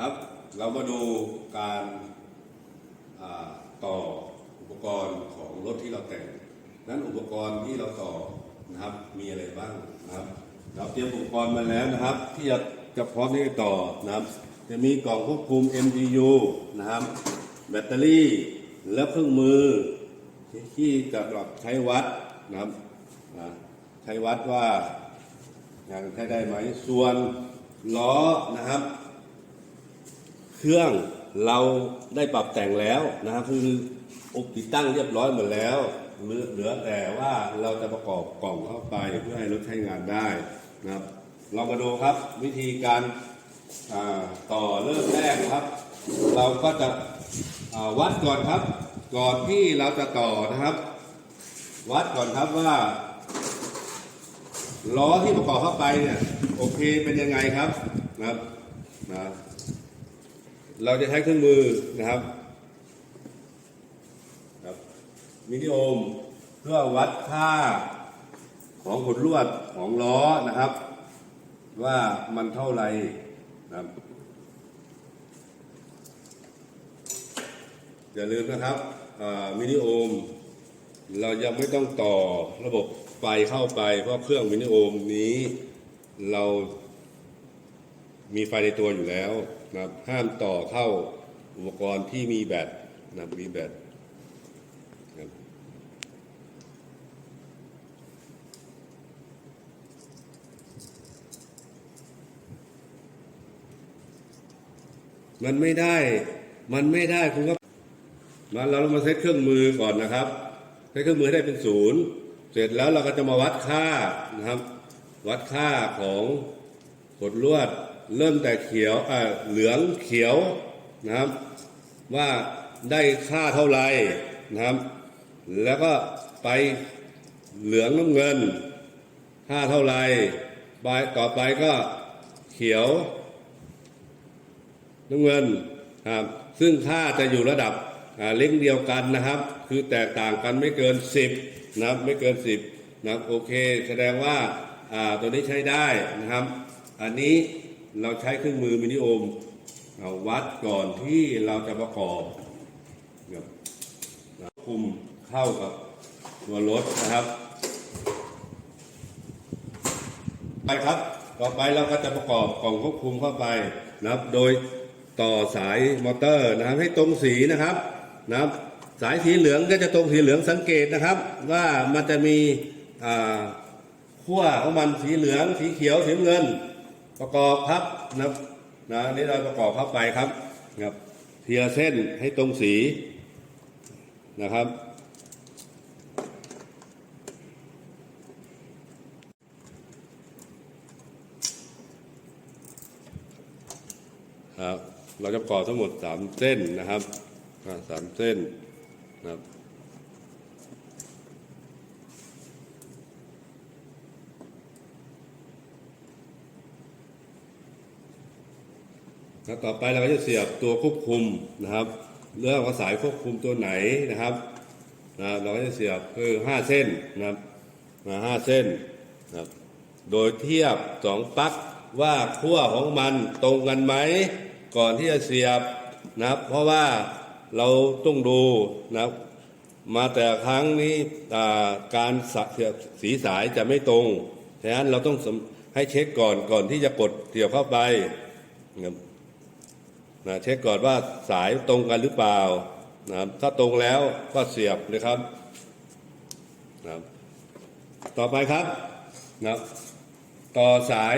ครับ เรามาดูการาต่ออุปกรณ์ของรถที่เราแต่ง นั้นอุปกรณ์ที่เราต่อนะครับ มีอะไรบ้างนะครับ เราเตรียมอุปกรณ์มาแล้วนะครับ ที่จะจะพร้อมที่จะต่อนะครับ จะมีกล่องควบคุม MDU นะครับ แบตเตอรี่และเครื่องมือที่จะใช้วัดนะครับใช้วัดว่ายังใช้ได้ไหม ส่วนล้อนะครับ เครื่องเราได้ปรับแต่งแล้วนะครับคืออุปติดตั้งเรียบร้อยหมดแล้วเหลือแต่ว่าเราจะประกอบกล่องเข้าไปเพื่อให้รถใช้งานได้นะครับเรามาดูครับวิธีการาต่อเริ่มแรกครับ เราก็จะวัดก่อนครับ ก่อนที่เราจะต่อนะครับ วัดก่อนครับว่าล้อที่ประกอบเข้าไปเนี่ยโอเคเป็นยังไงครับนะครับนะ เราจะใช้เครื่องมือนะครับครับมินิโอมเพื่อวัดค่าของขนลวดของล้อนะครับ ว่ามันเท่าไหร่นะครับอย่าลืมนะครับมินิโอม เรายังไม่ต้องต่อระบบไฟเข้าไป เพราะเครื่องวินิโอมนี้เรามีไฟในตัวอยู่แล้ว นะครับห้ามต่อเข้าอุปกรณ์ที่มีแบตนะมีแบตมันไม่ได้ มันไม่ได้คุณก็มาเราลองมาเซตเครื่องมือก่อนนะครับเซตเครื่องมือให้ได้เป็นศูนย์ เสร็จแล้วเราก็จะมาวัดค่านะครับ วัดค่าของกดลวด เริ่มแต่เขียวเหลืองเขียวนะครับ ว่าได้ค่าเท่าไหร่นะครับ แล้วก็ไปเหลืองน้ำเงินค่าเท่าไหร่ไปต่อไปก็เขียวน้ำเงินครับซึ่งค่าจะอยู่ระดับเล็กเดียวกันนะครับ คือแตกต่างกันไม่เกิน 10นะครับไม่เกิน 10นะครับโอเค แสดงว่าอ่าตัวนี้ใช้ได้นะครับ อันนี้ เราใช้เครื่องมือมินิโอมเอาวัดก่อนที่เราจะประกอบควบคุมเข้ากับตัวรถนะครับ ไปครับต่อไปเราก็จะประกอบกล่องควบคุมเข้าไปนะครับ โดยต่อสายมอเตอร์นะครับให้ตรงสีนะครับนะครับ สายสีเหลืองก็จะตรงสีเหลืองสังเกตนะครับ ว่ามันจะมีขั้วของมันสีเหลืองสีเขียวสีเงิน ประกอบครับนะนะนี่เราประกอบเข้าไปครับนะครับทีละเส้นให้ตรงสีนะครับครับ เราจะประกอบทั้งหมดสามเส้นนะครับสามเส้นนะครับ แล้วต่อไปเราก็จะเสียบตัวควบคุมนะครับเลือกว่าสายควบคุมตัวไหนนะครับนะเราก็จะเสียบคือห้าเส้นนะครับห้าเส้นนะครับโดยเทียบสองปลั๊กว่าขั้วของมันตรงกันไหมก่อนที่จะเสียบนะครับ เพราะว่าเราต้องดูนะครับ มาแต่ครั้งนี้การสักเสียบสีสายจะไม่ตรงฉะนั้นเราต้องให้เช็คก่อนก่อนที่จะกดเสียบเข้าไปนะครับ นะเช็คก่อนว่าสายตรงกันหรือเปล่านะครับถ้าตรงแล้วก็เสียบเลยครับนะครับ ต่อไปครับนะครับต่อสาย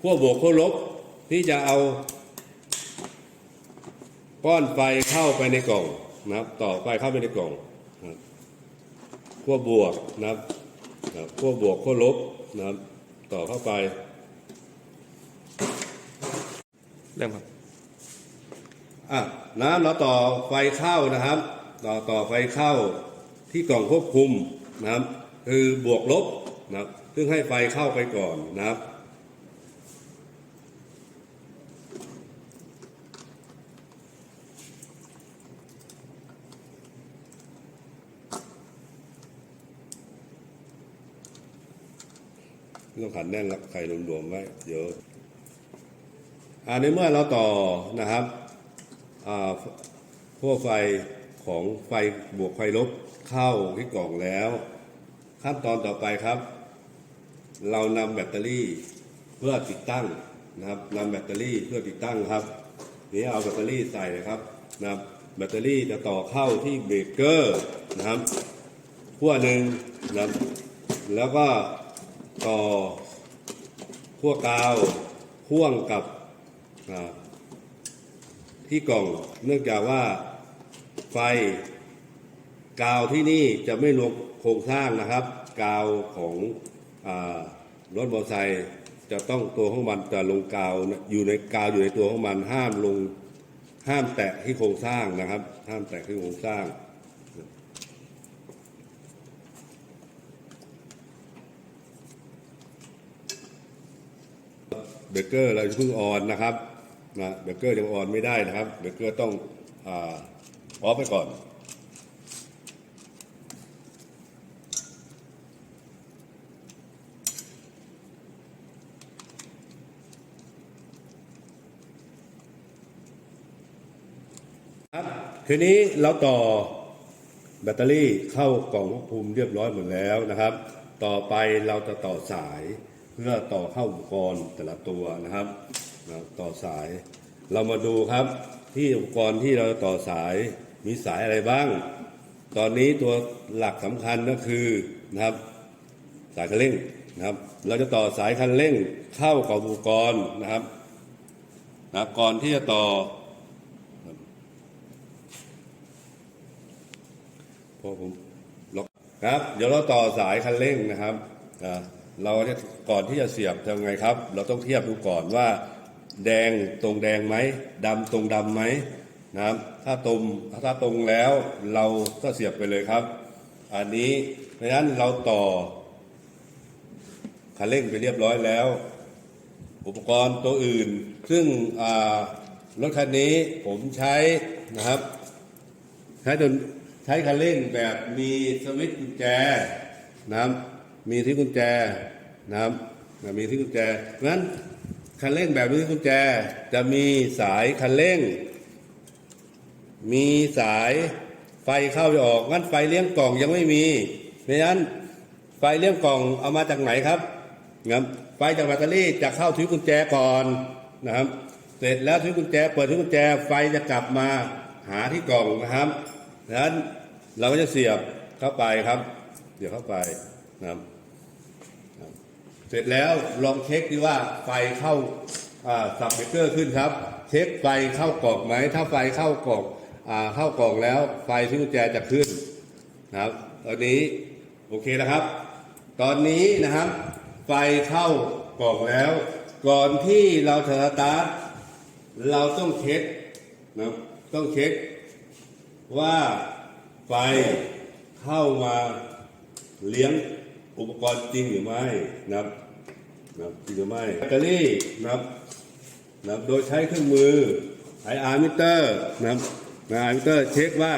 ขั้วบวกขั้วลบที่จะเอาก้อนไฟเข้าไปในกล่องนะครับ ต่อไฟเข้าไปในกล่องนะขั้วบวกนะนะครับขั้วบวกขั้วลบนะครับ ต่อเข้าไปเริ่มครับ อะนะเราต่อไฟเข้านะครับ ต่อต่อไฟเข้าที่กล่องควบคุมนะครับ คือบวกลบนะครับ ซึ่งให้ไฟเข้าไปก่อนนะครับต้องขันแน่นแล้วไข่รวมๆไว้เดี๋ยวอ่าในเมื่อเราต่อนะครับ พวกไฟของไฟบวกไฟลบเข้าที่กล่องแล้ว ขั้นตอนต่อไปครับ เรานำแบตเตอรี่เพื่อติดตั้งนะครับนำแบตเตอรี่เพื่อติดตั้งครับนี่เอาแบตเตอรี่ใส่นะครับนะแบตเตอรี่จะต่อเข้าที่เบรกเกอร์นะครับขั้วหนึ่งนะแล้วก็ต่อขั้วกาวพ่วงกับ ที่กล่อง เนื่องจากว่าไฟกาวที่นี่จะไม่รวมโครงสร้างนะครับ กาวของอรถมอเตอร์ไซค์จะต้องตัวของมันจะลงกาวอยู่ในกาวอยู่ในตัวของมันห้ามลงห้ามแตะที่โครงสร้างนะครับ ห้ามแตะที่โครงสร้างเบเกอร์เราเพิ่งออนนะครับ นะเบเกอร์ยังออนไม่ได้นะครับเบเกอร์ต้องอาออฟไปก่อนครับทีนี้เราต่อแบตเตอรี่เข้ากล่องควบคุมเรียบร้อยหมดแล้วนะครับ ต่อไปเราจะต่อสายเพื่อต่อเข้าอุปกรณ์แต่ละตัวนะครับ นะต่อสาย เรามาดูครับที่อุปกรณ์ที่เราต่อสายมีสายอะไรบ้าง ตอนนี้ตัวหลักสำคัญก็คือนะครับสายคันเร่งนะครับ เราจะต่อสายคันเร่งเข้ากับอุปกรณ์นะครับนะก่อนที่จะต่อพอผมล็อกครับ เดี๋ยวเราต่อสายคันเร่งนะครับอ่าเราจะก่อนที่จะเสียบทำไงครับ เราต้องเทียบดูก่อนว่า แดงตรงแดงไหมดำตรงดำไหมนะครับถ้าตรงถ้าตรงแล้วเราก็เสียบไปเลยครับ อันนี้เพราะฉะนั้นเราต่อคันเร่งไปเรียบร้อยแล้ว อุปกรณ์ตัวอื่น ซึ่งรถคันนี้ผมใช้นะครับ ใช้ดนใช้คันเร่งแบบมีสวิตช์กุญแจนะครับมีที่กุญแจนะครับมีที่กุญแจเพราะฉะนั้น คันเร่งแบบมีที่กุญแจ จะมีสายคันเร่ง มีสายไฟเข้าไปออกงั้นไฟเลี้ยงกล่องยังไม่มีเพราะฉะนั้นไฟเลี้ยงกล่องเอามาจากไหนครับครับไฟจากแบตเตอรี่จะเข้าที่กุญแจก่อนนะครับ เสร็จแล้วที่กุญแจ เปิดที่กุญแจ ไฟจะกลับมาหาที่กล่องนะครับดังนั้นเราก็จะเสียบเข้าไปครับ เสียบเข้าไปนะครับ เสร็จแล้วลองเช็คดีว่าไฟเข้าสับเบเกอร์ขึ้นครับ เช็คไฟเข้ากล่องไหม ถ้าไฟเข้ากล่องอ่าเข้ากล่องแล้วไฟที่กุญแจจะขึ้นนะครับตอนนี้โอเคนะครับ ตอนนี้นะครับ ไฟเข้ากล่องแล้ว ก่อนที่เราจะสตาร์ทเราต้องเช็คนะต้องเช็คว่าไฟเข้ามาเลี้ยงอุปกรณ์จริงหรือไม่นะครับ นะครับจริงหรือไม่แบตเตอรี่นะครับนะครับโดยใช้เครื่องมือ IR meter นะครับ IR meter เช็คว่า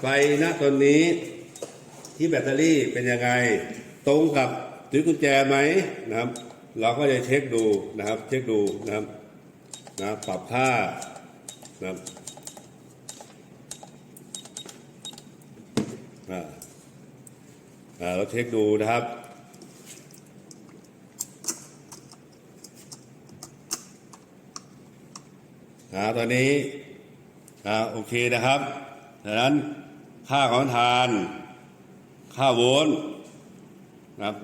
ไฟณตอนนี้ที่แบตเตอรี่เป็นยังไงตรงกับถือกุญแจไหมนะครับ เราก็จะเช็คดูนะครับ เช็คดูนะครับนะปรับค่านะครับอ่าเราเช็คดูนะครับ อ่าตอนนี้อ่าโอเคนะครับดังนั้นค่าของทาน ค่าโวลต์นะครับ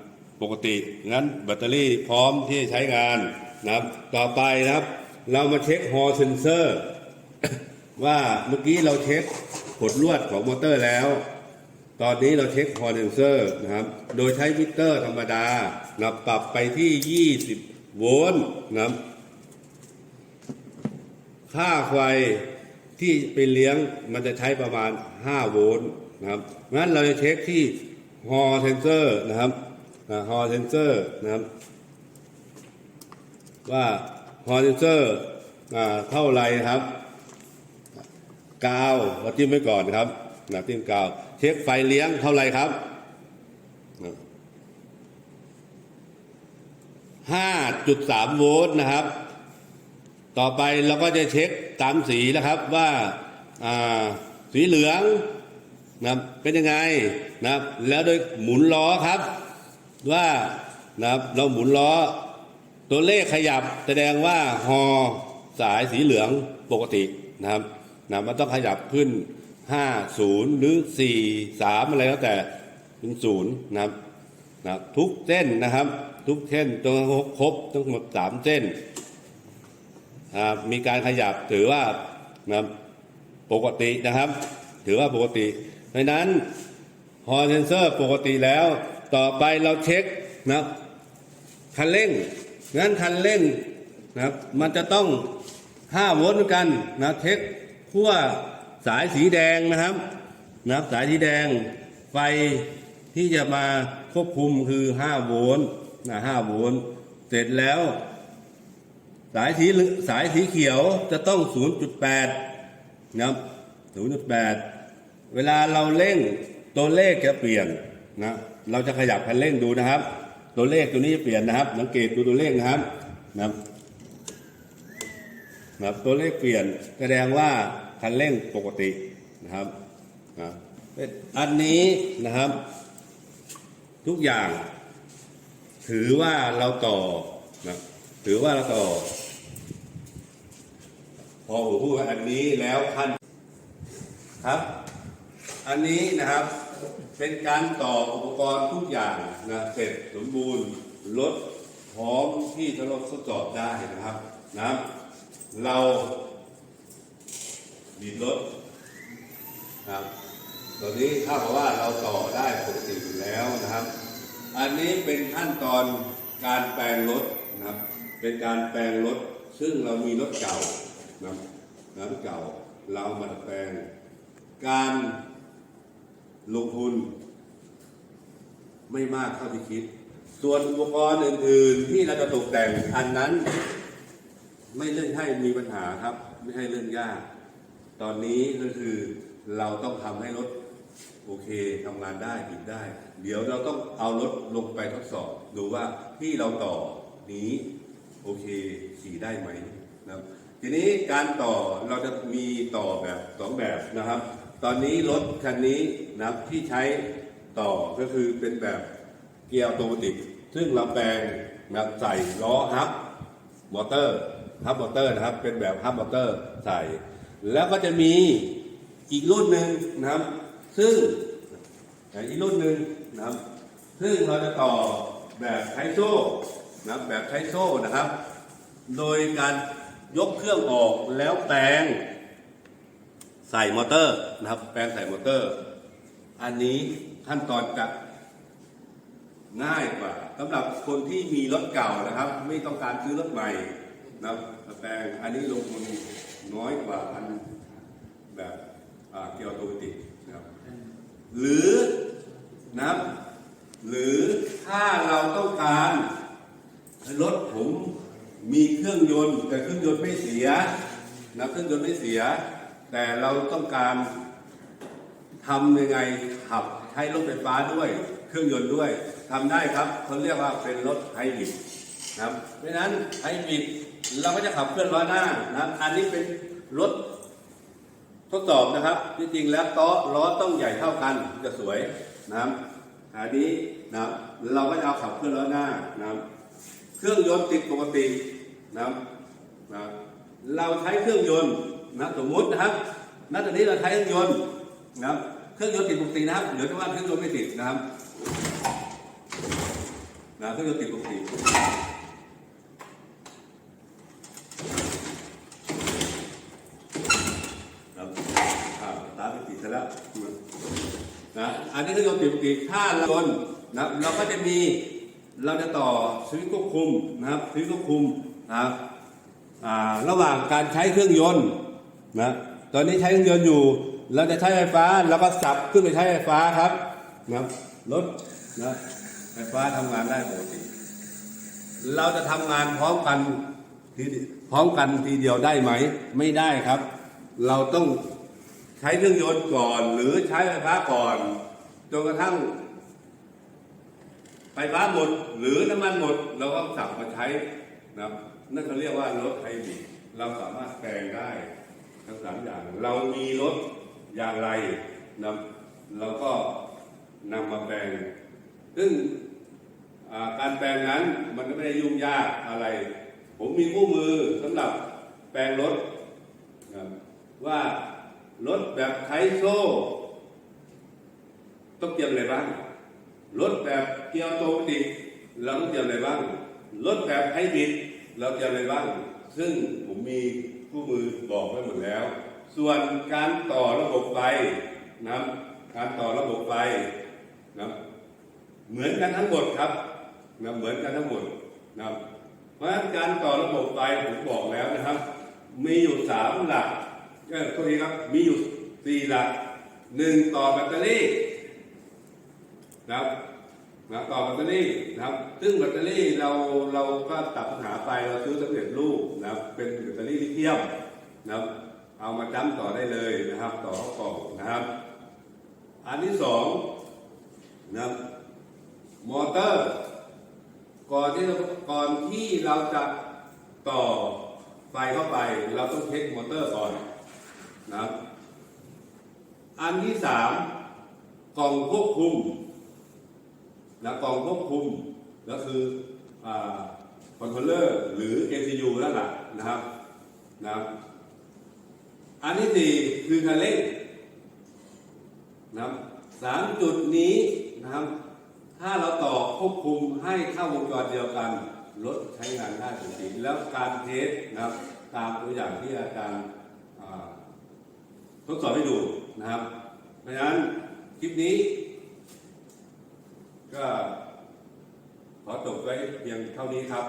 ปกติงั้นแบตเตอรี่พร้อมที่จะใช้งานนะครับ ต่อไปนะครับ เรามาเช็คฮอลเซนเซอร์ว่าเมื่อกี้เราเช็คผลลวดของมอเตอร์แล้ว ตอนนี้เราเช็คฮอร์เดนเซอร์นะครับ โดยใช้มิเตอร์ธรรมดานะปรับไปที่ 20 โวลต์นะครับ ค่าไฟที่ไปเลี้ยงมันจะใช้ประมาณ 5 โวลต์นะครับงั้นเราจะเช็คที่ฮอร์เซนเซอร์นะครับฮอร์เซนเซอร์นะครับ ว่าฮอร์เซนเซอร์เท่าไรครับกาวเราจิ้มไว้ก่อนครับนะจิ้มกาวเช็คไฟเลี้ยงเท่าไหรครับห้าจุดสามโวลต์นะครับ ต่อไปเราก็จะเช็คตามสีนะครับว่าสีเหลืองนะเป็นยังไงนะแล้วโดยหมุนล้อครับ ว่านะครับเราหมุนล้อ ตัวเลขขยับแสดงว่าฮอสายสีเหลืองปกตินะครับนะมันต้องขยับขึ้น 5 0 หรือ 4 3 อะไรแล้วแต่เป็นศูนย์นะครับนะทุกเส้นนะครับ ทุกเส้นตรงครบทั้งหมด 3 เส้น นะครับมีการขยับถือว่านะครับปกตินะครับ ถือว่าปกติเพราะฉะนั้นฮอร์เซนเซอร์ปกติแล้ว ต่อไปเราเช็คนะคันเร่งงั้นคันเร่งนะครับมันจะต้อง5โวลต์กันนะเทคขั้วสายสีแดงนะครับนะสายสีแดงไฟที่จะมาควบคุมคือ 5 โวลต์นะ5โวลต์เสร็จแล้ว สายสีเหลืองสายสีเขียวจะต้อง 0.8 นะครับ 0.8 เวลาเราเร่งตัวเลขจะเปลี่ยนนะ เราจะขยับคันเร่งดูนะครับ ตัวเลขตัวนี้จะเปลี่ยนนะครับ สังเกตดูตัวเลขนะครับ นะครับนะครับตัวเลขเปลี่ยนแสดงว่าคันเร่งปกตินะครับนะอันนี้นะครับ ทุกอย่าง ถือว่าเราต่อนะถือว่าเราต่อ พอผมพูดว่าอันนี้แล้วขั้นครับ อันนี้นะครับเป็นการต่ออุปกรณ์ทุกอย่างนะเสร็จสมบูรณ์รถพร้อมที่จะทดสอบได้นะครับนะเราบีรถนะครับตอนนี้ถ้ากับว่าเราต่อได้ปกติอยู่แล้วนะครับ อันนี้เป็นขั้นตอนการแปลงรถนะครับ เป็นการแปลงรถซึ่งเรามีรถเก่า นะครับรถเก่าเรามาดัดแปลง การลงทุน ไม่มากเท่าที่คิด ส่วนอุปกรณ์อื่น ๆ ที่เราจะตกแต่งอันนั้น ไม่เรื่องให้มีปัญหาครับ ไม่ให้เรื่องยาก ตอนนี้ก็คือเราต้องทำให้รถโอเคทำงานได้บิดได้ เดี๋ยวเราต้องเอารถลงไปทดสอบดูว่าที่เราต่อนี้ โอเคขี่ได้ไหมนะครับ ทีนี้การต่อเราจะมีต่อแบบสองแบบนะครับ ตอนนี้รถคันนี้นะครับที่ใช้ต่อก็คือเป็นแบบเกียร์ออโตเมติซึ่งเราแปลงนะครับใส่ล้อฮับมอเตอร์ฮับมอเตอร์นะครับ เป็นแบบฮับมอเตอร์ใส่ แล้วก็จะมีอีกรุ่นหนึ่งนะครับ ซึ่งอีกรุ่นหนึ่งนะครับ ซึ่งเราจะต่อแบบไทโซ่นะครับแบบไทโซ่นะครับ โดยการ ยกเครื่องออกแล้วแปลงใส่มอเตอร์นะครับ แปลงใส่มอเตอร์ อันนี้ขั้นตอนจะง่ายกว่าสำหรับคนที่มีรถเก่านะครับ ไม่ต้องการซื้อรถใหม่นะครับแปลงอันนี้ลงทุนน้อยกว่าอันแบบเกียวตเมติกนะครับหรือนะครับ หรือถ้าเราต้องการรถผมมีเค รื่องยนต์แต่เครื่องยนต์ไม่เสียนะเครื่องยนต์ไม่เสีย แต่เราต้องการทำยังไงขับใช้รถไฟฟ้าด้วย เครื่องยนต์ด้วยทำได้ครับเขาเรียกว่าเป็นรถไฮบริดนะครับเพราะนั้นไฮบริดเราก็จะขับเคลื่อนล้อหน้านะอันนี้เป็นรถทดสอบนะครับจริงแล้วล้อล้อต้องใหญ่เท่ากันจะสวยนะครับอันนี้นะครับเราก็จะเอาขับเคลื่อนล้อหน้านะครับเครื่องยนต์ติดปกติ นะนะเราใช้เครื่องยนต์นะสมมตินะครับณตอนนี้เราใช้เครื่องยนต์นะครับเครื่องยนต์ติดปกตินะครับเดี๋ยวจะว่าเครื่องยนต์ไม่ติดนะครับนะเครื่องยนต์ติดปกติแล้วนะอันนี้เครื่องยนต์ติดปกติถ้าเรายนต์นะเราก็จะมีเราจะต่อสวิตช์ควบคุมนะครับสวิตช์ควบคุม นะครับอ่าระหว่างการใช้เครื่องยนต์นะตอนนี้ใช้เครื่องยนต์อยู่เราจะใช้ไฟฟ้าเราก็สับขึ้นไปใช้ไฟฟ้าครับนะครับรถนะไฟฟ้าทำงานได้ปกติ เราจะทำงานพร้อมกันทีพร้อมกันทีเดียวได้ไหม ไม่ได้ครับ เราต้องใช้เครื่องยนต์ก่อน หรือใช้ไฟฟ้าก่อนจนกระทั่งไฟฟ้าหมด หรือน้ำมันหมด เราก็สับมาใช้ นะนั่นเขาเรียกว่ารถไฮบริดเราสามารถแปลงได้ทั้งสามอย่าง เรามีรถอย่างไรนะเราก็นำมาแปลง ซึ่งการแปลงนั้นมันก็ไม่ได้ยุ่งยากอะไร ผมมีคู่มือสำหรับแปลงรถนะว่ารถแบบไทโซ่ต้องเตรียมอะไรบ้างรถแบบเกียร์โตติกเราต้องเตรียมอะไรบ้าง รถแบบไฮบริดเราเตรียมอะไรบ้าง ซึ่งผมมีคู่มือบอกไว้หมดแล้ว ส่วนการต่อระบบไฟนะครับการต่อระบบไฟนะครับเหมือนกันทั้งหมดครับนะเหมือนกันทั้งหมดนะครับเพราะฉะนั้นการต่อระบบไฟผมบอกแล้วนะครับ มีอยู่สามหลักเออโทษทีครับมีอยู่สี่หลักหนึ่งต่อแบตเตอรี่นะครับ นะต่อแบตเตอรี่นะครับ ซึ่งแบตเตอรี่เราเราก็ตัดปัญหาไปเราซื้อสำเร็จรูปนะครับ เป็นแบตเตอรี่ลิเธียมนะครับ เอามาจ้ำต่อได้เลยนะครับ ต่อเข้ากล่องนะครับ อันที่สองนะครับมอเตอร์ ก่อนที่ก่อนที่เราจะต่อไฟเข้าไป เราต้องเช็คมอเตอร์ก่อนนะครับ อันที่สามกล่องควบคุม นะกองควบคุมก็คือคอนโทรลเลอร์หรือ MCU นั่นแหละนะครับนะครับอันที่สี่คือคันเร่งนะครับสามจุดนี้นะครับ ถ้าเราต่อควบคุมให้เข้าวงจรเดียวกันรถใช้งานได้จริงๆแล้วการเทสนะครับ ตามตัวอย่างที่อาจารย์ทดสอบให้ดูนะครับ เพราะฉะนั้นคลิปนี้ ก็ขอจบไว้เพียงเท่านี้ครับ